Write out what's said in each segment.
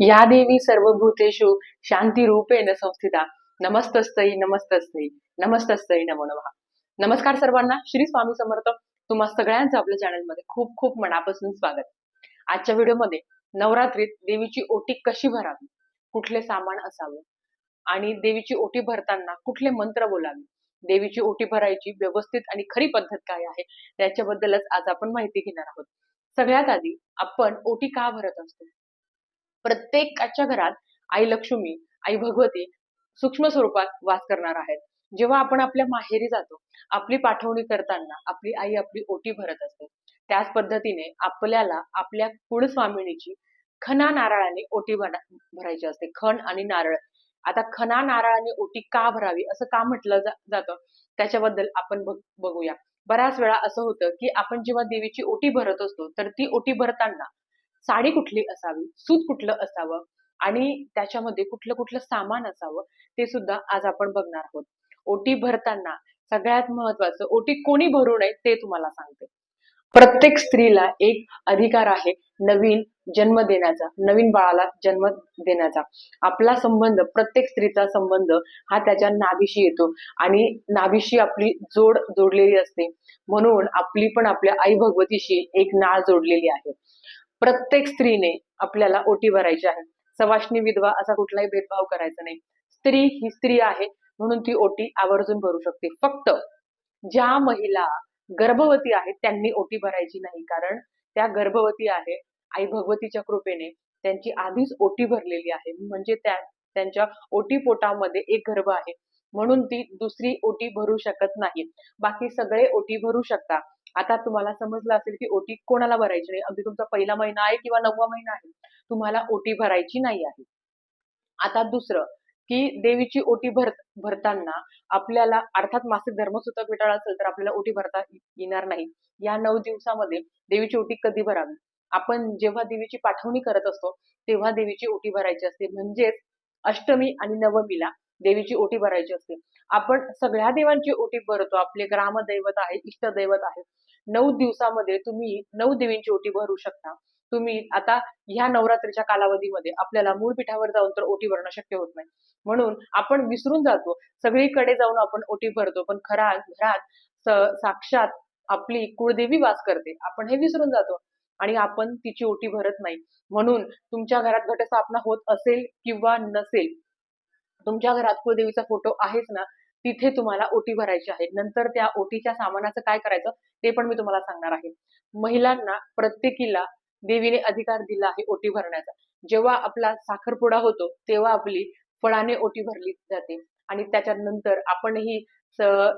या देवी सर्वभूतेषु शांतीरूपेण संस्थिता. नमस्तस्तई नमस्तस्तई नमस्तस्तई नमो नमः. नमस्कार सर्वांना श्री स्वामी समर्थ. तुम्हा सगळ्यांचं आपल्या चॅनलमध्ये खूप खूप मनापासून स्वागत. आजच्या व्हिडिओमध्ये नवरात्रीत देवीची ओटी कशी भरावी? कुठले सामान असावं? आणि देवीची ओटी भरताना कुठले मंत्र बोलावे? देवीची ओटी भरायची व्यवस्थित आणि खरी पद्धत काय आहे? त्याच्याबद्दलच आज आपण माहिती घेणार आहोत. सगळ्यात आधी आपण ओटी का भरत असतो? प्रत्येकाच्या घरात आई लक्ष्मी आई भगवती सूक्ष्म स्वरूपात वास करणार आहेत. जेव्हा आपण आपल्या माहेरी जातो आपली पाठवणी करताना आपली आई आपली ओटी भरत असते. त्याच पद्धतीने आपल्याला आपल्या कुळस्वामिनीची खना नारळाने ओटी भरायची असते. खण आणि नारळ. आता खना नारळाने ओटी का भरावी असं का म्हटलं जा- जातं? त्याच्याबद्दल आपण बघूया. बऱ्याच वेळा असं होतं की आपण जेव्हा देवीची ओटी भरत असतो तर ती ओटी भरताना साडी कुठली असावी सूत कुठलं असावं आणि त्याच्यामध्ये कुठलं कुठलं सामान असावं ते सुद्धा आज आपण बघणार आहोत. ओटी भरताना सगळ्यात महत्वाचं ओटी कोणी भरू नये ते तुम्हाला सांगते. प्रत्येक स्त्रीला एक अधिकार आहे नवीन जन्म देण्याचा नवीन बाळाला जन्म देण्याचा. आपला संबंध प्रत्येक स्त्रीचा संबंध हा त्याच्या नाभीशी येतो आणि नाभीशी आपली जोड जोडलेली असते. म्हणून आपली पण आपल्या आई भगवतीशी एक नाळ जोडलेली आहे. प्रत्येक स्त्रीने आपल्याला ओटी भरायची आहे. सवाष्णी विधवा असा कुठलाही भेदभाव करायचा नाही. स्त्री ही स्त्री आहे म्हणून ती ओटी आवर्जून भरू शकते. फक्त ज्या महिला गर्भवती आहेत त्यांनी ओटी भरायची नाही. कारण त्या गर्भवती आहे आई भगवतीच्या कृपेने त्यांची आधीच ओटी भरलेली आहे. म्हणजे त्या त्यांच्या ओटी पोटामध्ये एक गर्भ आहे. म्हणून ती दुसरी ओटी भरू शकत नाही. बाकी सगळे ओटी भरू शकता. आता तुम्हाला समजलं असेल की ओटी कोणाला भरायची नाही. अगदी तुमचा पहिला महिना आहे किंवा नववा महिना आहे. तुम्हाला ओटी भरायची नाही आहे. आता दुसरं की देवीची ओटी भर भरताना आपल्याला अर्थात मासिक धर्मसूतक विटाळा असेल तर आपल्याला ओटी भरता येणार नाही. या नऊ दिवसामध्ये देवीची ओटी कधी भरावी? आपण जेव्हा देवीची पाठवणी करत असतो तेव्हा देवीची ओटी भरायची असते. म्हणजेच अष्टमी आणि नवमीला देवीची ओटी भरायची असते. आपण सगळ्या देवांची ओटी भरतो. आपले ग्रामदैवत आहे इष्टदैवत आहे. नऊ दिवसामध्ये तुम्ही नऊ देवींची ओटी भरू शकता. तुम्ही आता ह्या नवरात्रीच्या कालावधीमध्ये आपल्याला मूळ पीठावर जाऊन तर ओटी भरणं शक्य होत नाही. म्हणून आपण विसरून जातो. सगळीकडे जाऊन आपण ओटी भरतो. पण खरा घरात साक्षात आपली कुळदेवी वास करते. आपण हे विसरून जातो. आणि आपण तिची ओटी भरत नाही. म्हणून तुमच्या घरात घटस्थापना होत असेल किंवा नसेल तुमच्या घरात कुळदेवीचा फोटो आहेच ना तिथे तुम्हाला ओटी भरायची आहे. नंतर त्या ओटीच्या सामानाचं काय करायचं ते पण मी तुम्हाला सांगणार आहे. महिलांना प्रत्येकीला देवीने अधिकार दिला आहे ओटी भरण्याचा. जेव्हा आपला साखरपुडा होतो तेव्हा आपली फळाने ओटी भरली जाते. आणि त्याच्यानंतर आपणही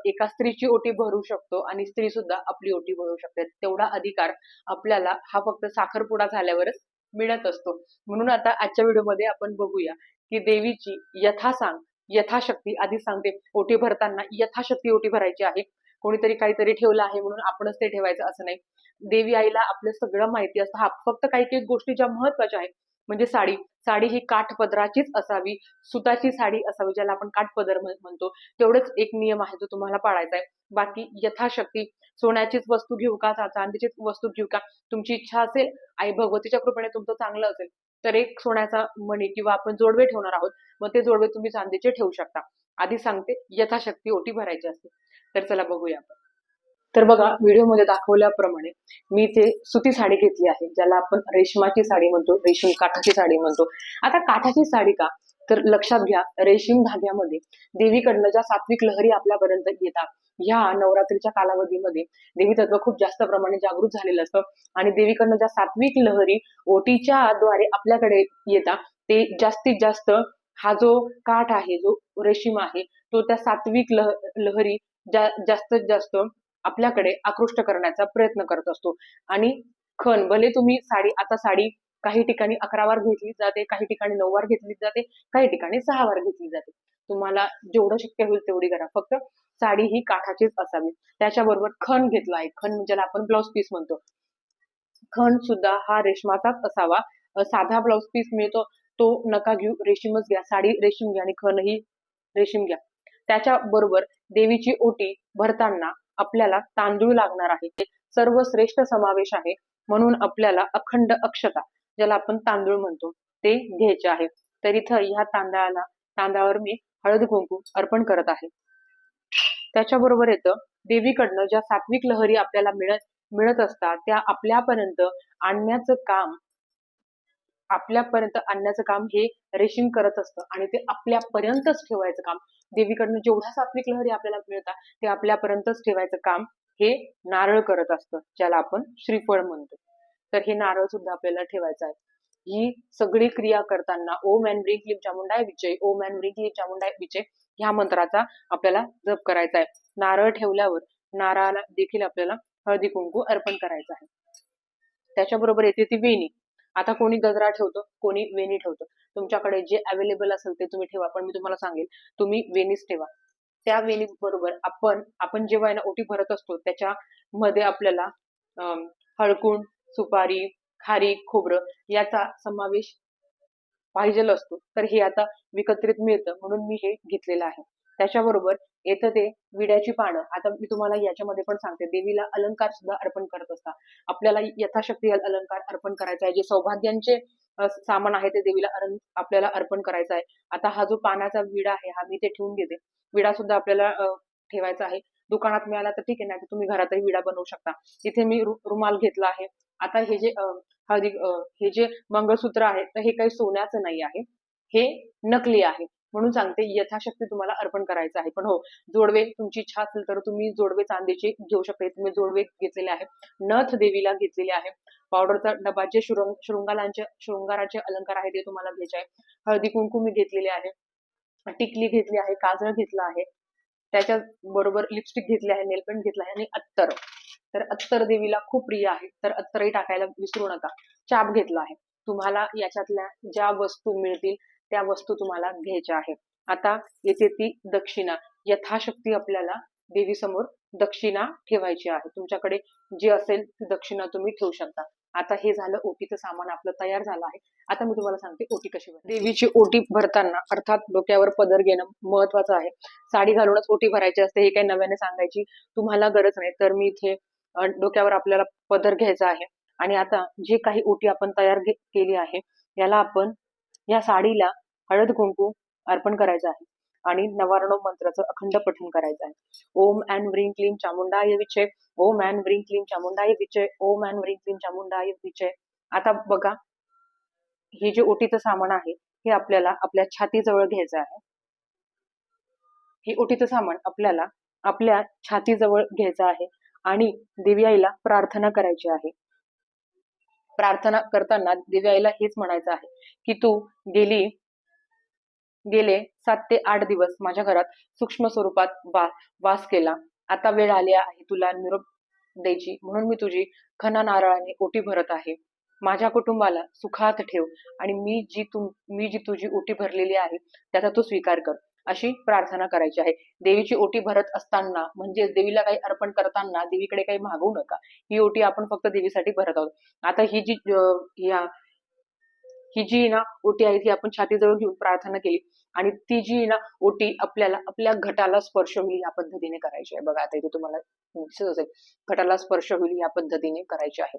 एका स्त्रीची ओटी भरू शकतो आणि स्त्री सुद्धा आपली ओटी भरू शकते. तेवढा अधिकार आपल्याला हा फक्त साखरपुडा झाल्यावरच मिळत असतो. म्हणून आता आजच्या व्हिडिओमध्ये आपण बघूया की देवीची यथासांग यथाशक्ती आधी सांगते. ओटी भरताना यथाशक्ती ओटी भरायची आहे. कोणीतरी काहीतरी ठेवलं आहे म्हणून आपणच ते ठेवायचं असं नाही. देवी आईला आपलं सगळं माहिती असतं. हा फक्त काही काही गोष्टी ज्या महत्त्वाच्या आहेत म्हणजे साडी साडी ही काठपदराचीच असावी सुताची साडी असावी ज्याला आपण काठपदर म्हणतो. तेवढंच एक नियम आहे जो तुम्हाला पाळायचा आहे. बाकी यथाशक्ती सोन्याचीच वस्तू घेऊ का चांदीचीच वस्तू घेऊ का? तुमची इच्छा असेल आई भगवतीच्या कृपेने तुमचं चांगलं असेल तर एक सोन्याचा मणी किंवा आपण जोडवे ठेवणार आहोत मग ते जोडवे तुम्ही चांदीचे ठेवू शकता. आधी सांगते यथाशक्ती ओटी भरायची असते. तर चला बघूया आपण. तर बघा व्हिडिओमध्ये दाखवल्याप्रमाणे मी ते सुती साडी घेतली आहे ज्याला आपण रेशमाची साडी म्हणतो रेशीम काठाची साडी म्हणतो. आता काठाची साडी का? तर लक्षात घ्या रेशीम धाग्यामध्ये देवीकडनं ज्या सात्विक लहरी आपल्यापर्यंत येतात ह्या नवरात्रीच्या कालावधीमध्ये देवी तत्व खूप जास्त प्रमाणे जागृत झालेलं असतं आणि देवीकडनं ज्या सात्विक लहरी ओटीच्या द्वारे आपल्याकडे येतात ते जास्तीत जास्त हा जो काठ आहे जो रेशीम आहे तो त्या सात्विक लह लहरी जा जास्तीत जास्त आपल्याकडे आकृष्ट करण्याचा प्रयत्न करत असतो. आणि खण भले तुम्ही साडी आता साडी काही ठिकाणी अकरा वार घेतली जाते काही ठिकाणी नऊ वार घेतली जाते काही ठिकाणी सहा वार घेतली जाते. तुम्हाला जेवढं शक्य होईल तेवढी करा. फक्त साडी ही काठाचीच असावी. त्याच्याबरोबर खण घेतला आहे. खण म्हणजे ज्याला आपण ब्लाउज पीस म्हणतो. खण सुद्धा हा रेशमाचाच असावा. साधा ब्लाउज पीस मिळतो. तो नका घेऊ. रेशीमच घ्या. साडी रेशीम घ्या आणि खण ही रेशीम घ्या. त्याच्या बरोबर देवीची ओटी भरताना आपल्याला तांदूळ लागणार आहे. ते सर्वश्रेष्ठ समावेश आहे. म्हणून आपल्याला अखंड अक्षता ज्याला आपण तांदूळ म्हणतो ते घ्यायचे आहे. तर इथं ह्या तांदळाला तांदळावर मी हळद कुंकू अर्पण करत आहे. त्याच्याबरोबर येतं देवीकडनं ज्या सात्विक लहरी आपल्याला मिळत मिळत असतात त्या आपल्यापर्यंत आणण्याचं काम आपल्यापर्यंत आणण्याचं काम हे रेशीम करत असतं. आणि ते आपल्यापर्यंतच ठेवायचं काम. देवीकडनं जेवढ्या सात्विक लहरी आपल्याला मिळतात ते आपल्यापर्यंतच ठेवायचं काम हे नारळ करत असतं ज्याला आपण श्रीफळ म्हणतो. तर हे नारळ सुद्धा आपल्याला ठेवायचं आहे. ही सगळी क्रिया करताना ओम अँड ब्रिंग लिप चामुंडाय विजय ओम अँड ब्रिंग लिप चामुंडाय विजय ह्या मंत्राचा आपल्याला जप करायचा आहे. नारळ ठेवल्यावर नारळाला देखील आपल्याला हळदी कुंकू अर्पण करायचं आहे. त्याच्याबरोबर येते ती वेणी. आता कोणी गजरा ठेवतो कोणी वेणी ठेवतो. तुमच्याकडे जे अवेलेबल असेल ते तुम्ही ठेवा पण मी तुम्हाला सांगेल तुम्ही वेणीच ठेवा. त्या वेणी बरोबर आपण आपण जेव्हा ना ओटी भरत असतो त्याच्यामध्ये आपल्याला अं, हळकुंड सुपारी खारी खोबरं याचा समावेश पाहिजेल असतो. तर हे आता विकत्रित मिळतं म्हणून मी हे घेतलेलं आहे. त्याच्याबरोबर येतं ते विड्याची पानं. आता मी तुम्हाला याच्यामध्ये पण सांगते. देवीला अलंकार सुद्धा अर्पण करत असतात. आपल्याला यथाशक्ती अलंकार अर्पण करायचा आहे. जे सौभाग्यांचे सामान आहे ते देवीला आपल्याला अर्पण करायचं आहे. आता हा जो पानाचा विडा आहे हा मी ते ठेवून घेते. विडा सुद्धा आपल्याला अ, ठेवायचा आहे. दुकानात मिळाला तर ठीक आहे नाही तर तुम्ही घरातही विडा बनवू शकता. इथे मी रु- रुमाल घेतला आहे. आता हे जे हळदी हे जे मंगळसूत्र आहे तर हे काही सोन्याचं नाही आहे. हे नकली आहे. म्हणून सांगते यथाशक्ती तुम्हाला अर्पण करायचं आहे. पण हो जोडवे तुमची इच्छा असेल तर तुम्ही जोडवे चांदीचे घेऊ शकता. तुम्ही जोडवे घेतलेले आहे नथ देवीला घेतलेले आहे. पावडरचा डबा जे शृंग शृंगारांचे शृंगाराचे अलंकार आहे ते तुम्हाला घ्यायचे आहे. हळदी कुंकू मी घेतलेले आहे. टिकली घेतली आहे. काजळ घेतलं आहे. त्याच्या बरोबर लिपस्टिक घेतली आहे. नेलपेंट घेतला आहे. आणि अत्तर. तर अत्तर देवीला खूप प्रिय आहे. तर अत्तरही टाकायला विसरू नका. चाप घेतला आहे. तुम्हाला याच्यातल्या ज्या वस्तू मिळतील त्या वस्तू तुम्हाला घ्यायच्या आहेत. आता येते ती दक्षिणा. यथाशक्ती आपल्याला देवीसमोर दक्षिणा ठेवायची आहे. तुमच्याकडे जी असेल ती दक्षिणा तुम्ही ठेवू शकता. आता हे झालं ओटीचं सामान आपलं तयार झालं आहे. आता मी तुम्हाला सांगते ओटी कशी भरते देवीची ओटी भरताना अर्थात डोक्यावर पदर घेणं महत्वाचं आहे. साडी घालूनच ओटी भरायची असते हे काही नव्याने सांगायची तुम्हाला गरज नाही. तर मी इथे डोक्यावर आपल्याला पदर घ्यायचा आहे. आणि आता जे काही ओटी आपण तयार केली आहे याला आपण या साडीला हळद कुंकू अर्पण करायचं आहे आणि नवारणव मंत्राचं अखंड पठण करायचं आहे. ओम अँड व्रीम क्लीम चामुंडाय विचय ओम अँड व्रीम क्लीम चामुंडाय विचय ओम अँड व्रीम क्लीम चामुंडाय विचय आता बघा हे जे ओटीचं सामान आहे हे आपल्याला आपल्या छातीजवळ घ्यायचं आहे. हे ओटीचं सामान आपल्याला आपल्या छातीजवळ घ्यायचं आहे आणि देवी आईला प्रार्थना करायची आहे. प्रार्थना करताना देवी आईला हेच म्हणायचं आहे की तू गेली गेले सात ते आठ दिवस माझ्या घरात सूक्ष्म स्वरूपात वा वास केला. आता वेळ आली आहे तुला निरोप द्यायची. म्हणून मी तुझी खना नारळाने ओटी भरत आहे. माझ्या कुटुंबाला सुखात ठेव आणि मी जी तू मी जी तुझी ओटी भरलेली आहे त्याचा तू स्वीकार कर. अशी प्रार्थना करायची आहे. देवीची ओटी भरत असताना म्हणजे देवीला काही अर्पण करताना देवीकडे काही मागवू नका. ही ओटी आपण फक्त देवीसाठी भरत आहोत. आता ही जी या ही जी ना ओटी आहे ती आपण छातीजवळ घेऊन प्रार्थना केली. आणि ती जी ना ओटी आपल्याला आपल्या घटाला स्पर्श होईल या पद्धतीने करायची आहे. बघा आता इथे तुम्हाला दिसत असेल. घटाला स्पर्श होईल या पद्धतीने करायची आहे.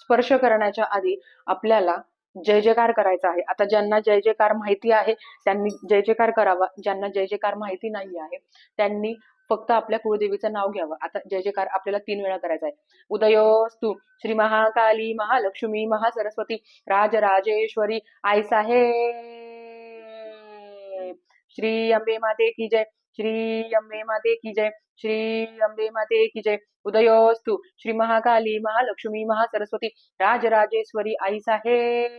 स्पर्श करण्याच्या आधी आपल्याला जय जयकार करायचा आहे. आता ज्यांना जय जयकार माहिती आहे त्यांनी जय जयकार करावा. ज्यांना जय जयकार माहिती नाही आहे त्यांनी फक्त आपल्या कुळदेवीचं नाव घ्यावं. आता जय जयकार आपल्याला तीन वेळा करायचा आहे उदयोस्तु श्री महाकाली महालक्ष्मी महासरस्वती राजराजेश्वरी आई साहेब. श्री अंबे माते की जय. श्री अंबे माते की जय। श्री अंबे माते की जय। उदयोस्तु। श्री महाकाली, महालक्ष्मी, महासरस्वती, राजराजेश्वरी आई साहेब।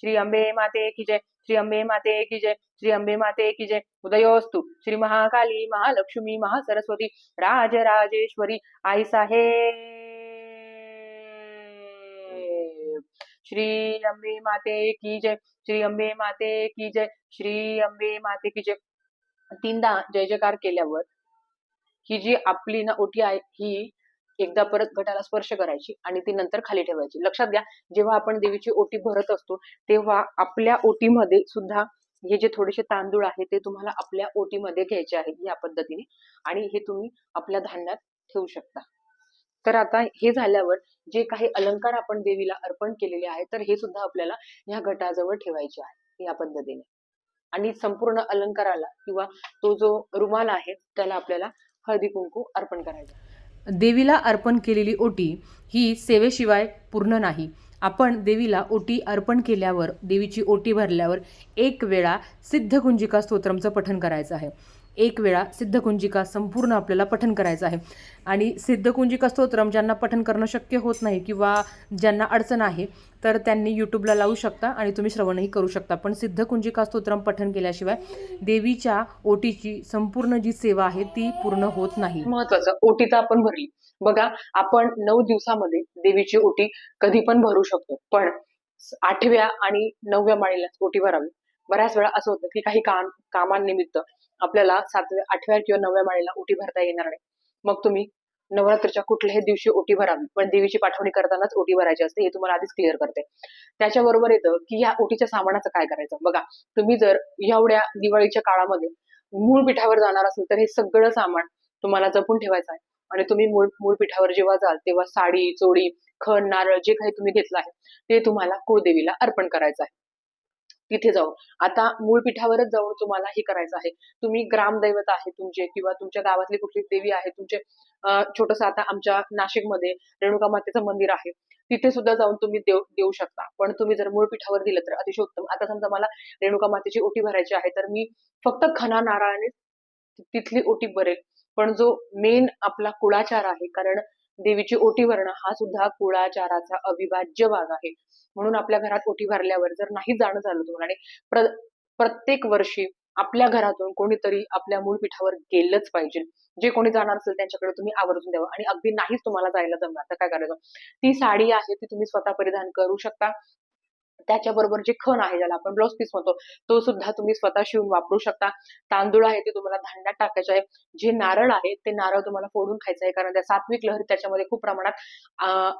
श्री अंबे माते की जय। श्री अंबे माते की जय। श्री अंबे माते की जय। उदयोस्तु। श्री महाकाली, महालक्ष्मी, महासरस्वती, राजराजेश्वरी आई साहेब। श्री अंबे माते की जय। श्री अंबे माते की जय। श्री अंबे माते की जय। तीनदा जय जयकार केल्यावर ही जी आपली ना ओटी आहे ही एकदा परत घटाला स्पर्श करायची आणि ती नंतर खाली ठेवायची. लक्षात घ्या जेव्हा आपण देवीची ओटी भरत असतो तेव्हा आपल्या ओटीमध्ये सुद्धा हे जे थोडेसे तांदूळ आहे ते तुम्हाला आपल्या ओटीमध्ये घ्यायचे आहे या पद्धतीने आणि हे तुम्ही आपल्या धान्यात ठेवू शकता. तर आता हे झाल्यावर जे काही अलंकार आपण देवीला अर्पण केलेले आहेत तर हे सुद्धा आपल्याला या घटाजवळ ठेवायचे आहे या पद्धतीने. आणि संपूर्ण अलंकाराला किंवा तो जो रुमाल आहे त्याला आपल्याला हळदी कुंकू अर्पण करायचं. देवीला अर्पण केलेली ओटी ही सेवेशिवाय पूर्ण नाही. आपण देवीला ओटी अर्पण केल्यावर देवीची ओटी भरल्यावर एक वेळा सिद्धकुंजिका स्तोत्रमचं पठण करायचं आहे. एक वेळा सिद्धकुंजिका संपूर्ण आपल्याला पठन करायचं आहे. आणि सिद्धकुंजिका स्तोत्रम ज्यांना पठन करणं शक्य होत नाही किंवा ज्यांना अडचण आहे तर त्यांनी यूट्यूबला लावू शकता आणि तुम्ही श्रवणही करू शकता. पण सिद्धकुंजिका स्तोत्रम पठन केल्याशिवाय देवीच्या ओटीची संपूर्ण जी सेवा आहे ती पूर्ण होत नाही. महत्वाचं ओटी तर आपण भरली. बघा आपण नऊ दिवसामध्ये देवीची ओटी कधी पण भरू शकतो. पण आठव्या आणि नवव्या माळीला ओटी भरावी. बऱ्याच वेळा असं होतं की काही काम कामांनिमित्त आपल्याला सातव्या आठव्या किंवा नवव्या माळीला ओटी भरता येणार नाही. मग तुम्ही नवरात्रीच्या कुठल्याही दिवशी ओटी भरावी पण देवीची पाठवणी करतानाच ओटी भरायची असते हे तुम्हाला आधीच क्लिअर करते. त्याच्याबरोबर येतं की या ओटीच्या सामानाचं काय करायचं? बघा तुम्ही जर एवढ्या दिवाळीच्या काळामध्ये मूळ पिठावर जाणार असेल तर हे सगळं सामान तुम्हाला जपून ठेवायचं आहे. आणि तुम्ही मूळ मूळ पिठावर जेव्हा जाल तेव्हा साडी चोळी खण नारळ जे काही तुम्ही घेतलं आहे ते तुम्हाला कुळदेवीला अर्पण करायचं आहे. तिथे जाऊन. आता मूळ पिठावरच जाऊन तुम्हाला हे करायचं आहे. तुम्ही ग्रामदैवत आहे तुमचे किंवा तुमच्या गावातली कुठली देवी आहे तुमचे छोटस आता आमच्या नाशिकमध्ये रेणुका मातेचं मंदिर आहे. तिथे सुद्धा जाऊन तुम्ही देऊ देऊ शकता. पण तुम्ही जर मूळ पिठावर दिलं तर अतिशय उत्तम. आता समजा मला रेणुका मातेची ओटी भरायची आहे तर मी फक्त खना नारळाने तिथली ओटी भरेल. पण जो मेन आपला कुळाचार आहे कारण देवीची ओटी भरणं हा सुद्धा कुळाचाराचा अविभाज्य भाग आहे. म्हणून आपल्या घरात ओटी भरल्यावर जर नाही जाणं झालं तुम्हाला आणि प्र प्रत्येक वर्षी आपल्या घरातून कोणीतरी आपल्या मूळ पीठावर गेलंच पाहिजे. जे कोणी जाणार असेल त्यांच्याकडे तुम्ही आवर्जून द्यावं आणि अगदी नाहीच तुम्हाला जायला जमणार तर काय करायचं? ती साडी आहे ती तुम्ही स्वतः परिधान करू शकता. त्याच्याबरोबर जे खण आहे ज्याला आपण ब्लाउज पीस म्हणतो तो सुद्धा तुम्ही स्वतः शिवून वापरू शकता. तांदूळ आहे ते तुम्हाला धान्यात टाकायचे आहे. जे नारळ आहे ते नारळ तुम्हाला फोडून खायचं आहे कारण त्या सात्विक लहरी त्याच्यामध्ये खूप प्रमाणात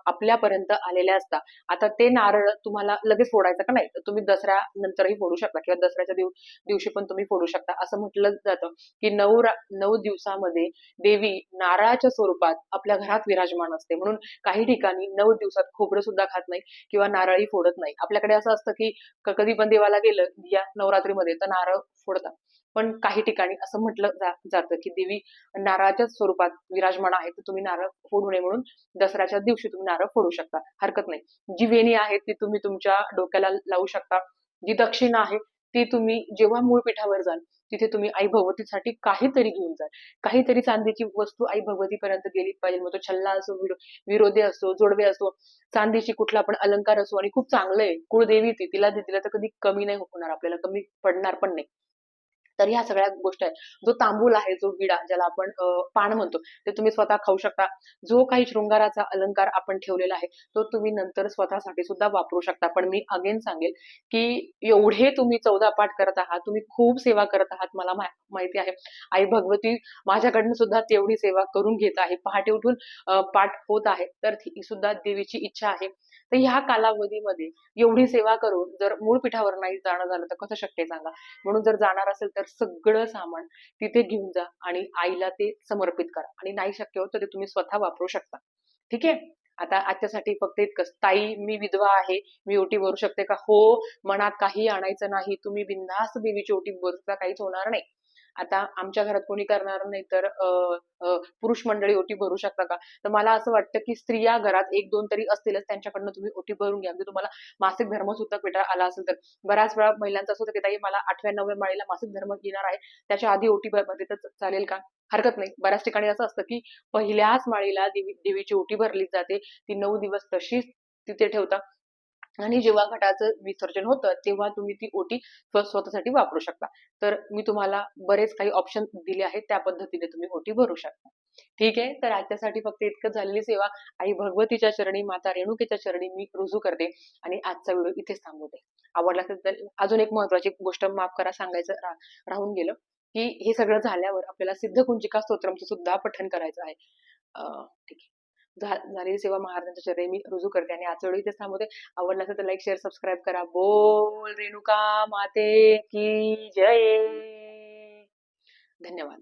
आपल्यापर्यंत आलेल्या असतात. आता ते नारळ तुम्हाला लगेच फोडायचं का नाही? तुम्ही दसऱ्या नंतरही फोडू शकता किंवा दसऱ्याच्या दिव दिवशी पण तुम्ही फोडू शकता. असं म्हटलं जातं की नऊ नऊ दिवसामध्ये देवी नारळाच्या स्वरूपात आपल्या घरात विराजमान असते. म्हणून काही ठिकाणी नऊ दिवसात खोबरं सुद्धा खात नाही किंवा नारळही फोडत नाही. आपल्याकडे असं असतं की कधी पण देवाला गेलं या नवरात्रीमध्ये तर नारळ फोडतात. पण काही ठिकाणी असं म्हटलं जा, जातं की देवी नारळाच्या स्वरूपात विराजमान आहे तर तुम्ही नारळ फोडू नये म्हणून दसऱ्याच्या दिवशी तुम्ही नारळ फोडू शकता. हरकत नाही. जी वेणी आहे ती तुम्ही तुमच्या डोक्याला लावू शकता. जी दक्षिणा आहे ती तुम्ही जेव्हा मूळ पिठावर जाल तिथे तुम्ही आई भगवतीसाठी काहीतरी घेऊन जा काहीतरी चांदीची वस्तू आई भगवतीपर्यंत गेली पाहिजे. मग तो छल्ला असो विरोधे असो जोडवे असो चांदीची कुठला पण अलंकार असो आणि खूप चांगलं आहे. कुळदेवी ती तिला तिला तर कधी कमी नाही होणार. आपल्याला कमी पडणार पण नाही. तर ह्या सगळ्या गोष्टी आहेत. जो तांबूल आहे जो विडा ज्याला आपण पान म्हणतो ते तुम्ही स्वतः खाऊ शकता. जो काही शृंगाराचा अलंकार आपण ठेवलेला आहे तो तुम्ही नंतर स्वतःसाठी सुद्धा वापरू शकता. पण मी अगेन सांगेल की एवढे तुम्ही चौदा पाठ करत आहात तुम्ही खूप सेवा करत आहात मला माहिती आहे. आई भगवती माझ्याकडनं सुद्धा तेवढी सेवा करून घेत आहे. पहाटे उठून पाठ होत आहे तर ही सुद्धा देवीची इच्छा आहे. तर ह्या कालावधीमध्ये एवढी सेवा करून जर मूळ पिठावर नाही जाणं झालं तर कसं शक्य सांगा? म्हणून जर जाणार असेल तर सगळं सामान तिथे घेऊन जा आणि आईला ते समर्पित करा. आणि नाही शक्य होत तर ते तुम्ही स्वतः वापरू शकता. ठीक आहे? आता आजच्यासाठी फक्त इतकंच. ताई मी विधवा आहे. मी ओटी भरू शकते का? हो मनात काही आणायचं नाही. तुम्ही बिंदास्त देवीची ओटी भरू काहीच होणार नाही. आता आमच्या घरात कोणी करणार नाही तर पुरुष मंडळी ओटी भरू शकता का? तर मला असं वाटतं की स्त्रिया घरात एक दोन तरी असतीलच त्यांच्याकडनं तुम्ही ओटी भरून घ्या. म्हणजे तुम्हाला मासिक धर्म सुद्धा पेटा आला असेल तर. बऱ्याच वेळा महिलांचं असं होतं की ताई मला आठव्या नवव्या माळीला मासिक धर्म येणार आहे. त्याच्या आधी ओटी भरते तर चालेल का? हरकत नाही. बऱ्याच ठिकाणी असं असतं की पहिल्याच माळीला देवी देवीची ओटी भरली जाते. ती नऊ दिवस तशीच तिथे ठेवता. आणि जेव्हा घटाचं विसर्जन होतं तेव्हा तुम्ही ती ओटी स्वतःसाठी वापरू शकता. तर मी तुम्हाला बरेच काही ऑप्शन दिले आहेत त्या पद्धतीने तुम्ही ओटी भरू शकता. ठीक आहे? तर आजच्यासाठी फक्त इतकं झालेली सेवा. आई भगवतीच्या चरणी माता रेणुकेच्या चरणी मी रुजू करते आणि आजचा व्हिडिओ इथेच थांबवते. आवडला असेल तर अजून एक महत्वाची गोष्ट माफ करा सांगायचं राहून गेलं की हे सगळं झाल्यावर आपल्याला सिद्धकुंजिका स्तोत्रमचं सुद्धा पठण करायचं आहे. ठीक आहे. झालेली सेवा महाराजांच्या चरणी मी रुजू करते आणि आजच्या वेळी इथेच थांबवते. आवडलं असेल तर लाईक शेअर सबस्क्राईब करा. बोल रेणुका माते की जय! धन्यवाद.